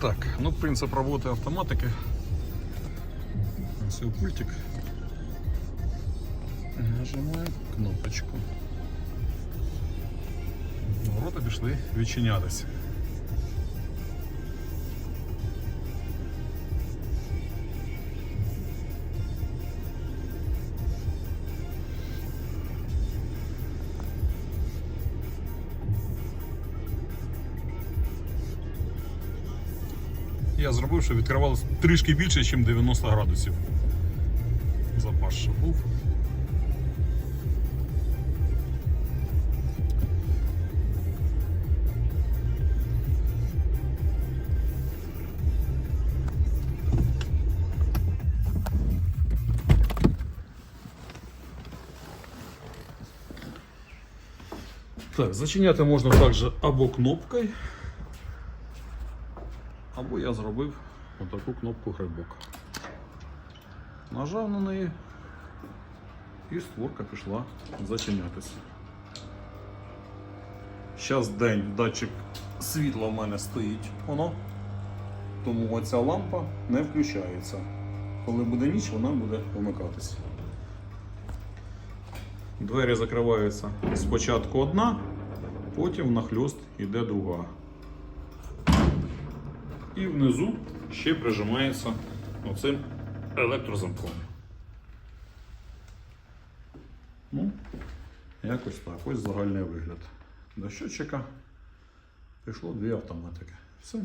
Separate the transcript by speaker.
Speaker 1: Так, ну принцип роботи автоматики. Ось його пультик. Нажимаємо кнопочку. Ворота пішли відчинятися. Я зробив, що відкривалося трішки більше, ніж 90 градусів. Запас ще був. Так, зачиняти можна також або кнопкою, або я зробив отаку кнопку грибок. Нажав на неї і створка пішла зачинятися. Зараз день, датчик світла в мене стоїть воно, тому оця лампа не включається. Коли буде ніч, вона буде вмикатися. Двері закриваються спочатку одна, потім нахльост йде друга. І внизу ще прижимається оцим електрозамком. Ну, якось так. Ось загальний вигляд. До щотчика пішло дві автоматики. Все.